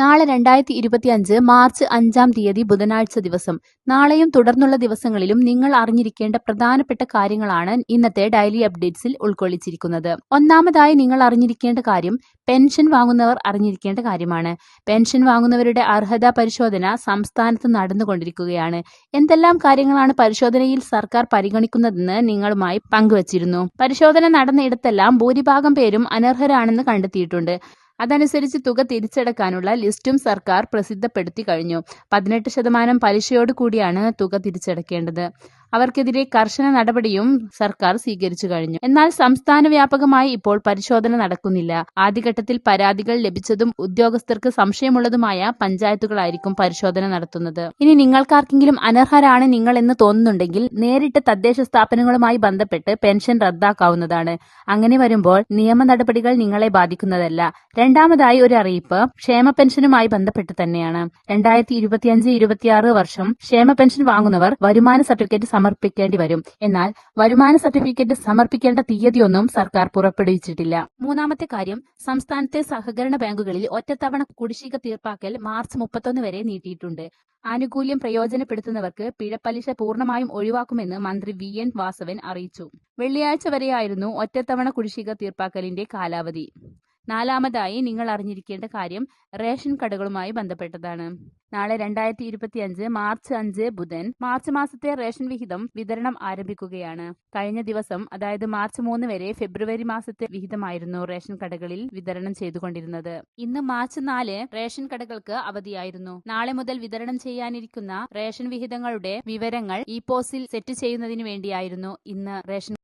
നാളെ രണ്ടായിരത്തി ഇരുപത്തിയഞ്ച് മാർച്ച് അഞ്ചാം തീയതി ബുധനാഴ്ച ദിവസം. നാളെയും തുടർന്നുള്ള ദിവസങ്ങളിലും നിങ്ങൾ അറിഞ്ഞിരിക്കേണ്ട പ്രധാനപ്പെട്ട കാര്യങ്ങളാണ് ഇന്നത്തെ ഡെയിലി അപ്ഡേറ്റ്സിൽ ഉൾക്കൊള്ളിച്ചിരിക്കുന്നത്. ഒന്നാമതായി നിങ്ങൾ അറിഞ്ഞിരിക്കേണ്ട കാര്യം പെൻഷൻ വാങ്ങുന്നവർ അറിഞ്ഞിരിക്കേണ്ട കാര്യമാണ്. പെൻഷൻ വാങ്ങുന്നവരുടെ അർഹതാ പരിശോധന സംസ്ഥാനത്ത് നടന്നുകൊണ്ടിരിക്കുകയാണ്. എന്തെല്ലാം കാര്യങ്ങളാണ് പരിശോധനയിൽ സർക്കാർ പരിഗണിക്കുന്നതെന്ന് നിങ്ങളുമായി പങ്കുവച്ചിരുന്നു. പരിശോധന നടന്നയിടത്തെല്ലാം ഭൂരിഭാഗം പേരും അനർഹരാണെന്ന് കണ്ടെത്തിയിട്ടുണ്ട്. അതനുസരിച്ച് തുക തിരിച്ചടക്കാനുള്ള ലിസ്റ്റും സർക്കാർ പ്രസിദ്ധപ്പെടുത്തി കഴിഞ്ഞു. പതിനെട്ട് ശതമാനം പലിശയോട് കൂടിയാണ് തുക തിരിച്ചടക്കേണ്ടത്. അവർക്കെതിരെ കർശന നടപടിയും സർക്കാർ സ്വീകരിച്ചു കഴിഞ്ഞു. എന്നാൽ സംസ്ഥാന വ്യാപകമായി ഇപ്പോൾ പരിശോധന നടക്കുന്നില്ല. ആദ്യഘട്ടത്തിൽ പരാതികൾ ലഭിച്ചതും ഉദ്യോഗസ്ഥർക്ക് സംശയമുള്ളതുമായ പഞ്ചായത്തുകളായിരിക്കും പരിശോധന നടത്തുന്നത്. ഇനി നിങ്ങൾക്കാർക്കെങ്കിലും അനർഹരാണ് നിങ്ങൾ എന്ന് തോന്നുന്നുണ്ടെങ്കിൽ നേരിട്ട് തദ്ദേശ സ്ഥാപനങ്ങളുമായി ബന്ധപ്പെട്ട് പെൻഷൻ റദ്ദാക്കാവുന്നതാണ്. അങ്ങനെ വരുമ്പോൾ നിയമ നടപടികൾ നിങ്ങളെ ബാധിക്കുന്നതല്ല. രണ്ടാമതായി ഒരു അറിയിപ്പ് ക്ഷേമ പെൻഷനുമായി ബന്ധപ്പെട്ട് തന്നെയാണ്. രണ്ടായിരത്തി ഇരുപത്തിയഞ്ച് ഇരുപത്തിയാറ് വർഷം ക്ഷേമ പെൻഷൻ വാങ്ങുന്നവർ വരുമാന സർട്ടിഫിക്കറ്റ് സമർപ്പിക്കേണ്ടി വരും. എന്നാൽ വരുമാന സർട്ടിഫിക്കറ്റ് സമർപ്പിക്കേണ്ട തീയതിയൊന്നും സർക്കാർ പുറപ്പെടുവിച്ചിട്ടില്ല. മൂന്നാമത്തെ കാര്യം സംസ്ഥാനത്തെ സഹകരണ ബാങ്കുകളിൽ ഒറ്റത്തവണ കുടിശ്ശിക തീർപ്പാക്കൽ മാർച്ച് മുപ്പത്തൊന്ന് വരെ നീട്ടിയിട്ടുണ്ട്. ആനുകൂല്യം പ്രയോജനപ്പെടുത്തുന്നവർക്ക് പിഴപ്പലിശ പൂർണമായും ഒഴിവാക്കുമെന്ന് മന്ത്രി വി. എൻ. വാസവൻ അറിയിച്ചു. വെള്ളിയാഴ്ച വരെയായിരുന്നു ഒറ്റത്തവണ കുടിശ്ശിക തീർപ്പാക്കലിന്റെ കാലാവധി. നാലാമതായി നിങ്ങൾ അറിഞ്ഞിരിക്കേണ്ട കാര്യം റേഷൻ കടകളുമായി ബന്ധപ്പെട്ടതാണ്. നാളെ രണ്ടായിരത്തി ഇരുപത്തി അഞ്ച് മാർച്ച് അഞ്ച് ബുധൻ മാർച്ച് മാസത്തെ റേഷൻ വിഹിതം വിതരണം ആരംഭിക്കുകയാണ്. കഴിഞ്ഞ ദിവസം അതായത് മാർച്ച് മൂന്ന് വരെ ഫെബ്രുവരി മാസത്തെ വിഹിതമായിരുന്നു റേഷൻ കടകളിൽ വിതരണം ചെയ്തുകൊണ്ടിരുന്നത്. ഇന്ന് മാർച്ച് നാല് റേഷൻ കടകൾക്ക് അവധിയായിരുന്നു. നാളെ മുതൽ വിതരണം ചെയ്യാനിരിക്കുന്ന റേഷൻ വിഹിതങ്ങളുടെ വിവരങ്ങൾ ഇ പോസ്റ്റിൽ സെറ്റ് ചെയ്യുന്നതിന് വേണ്ടിയായിരുന്നു ഇന്ന് റേഷൻ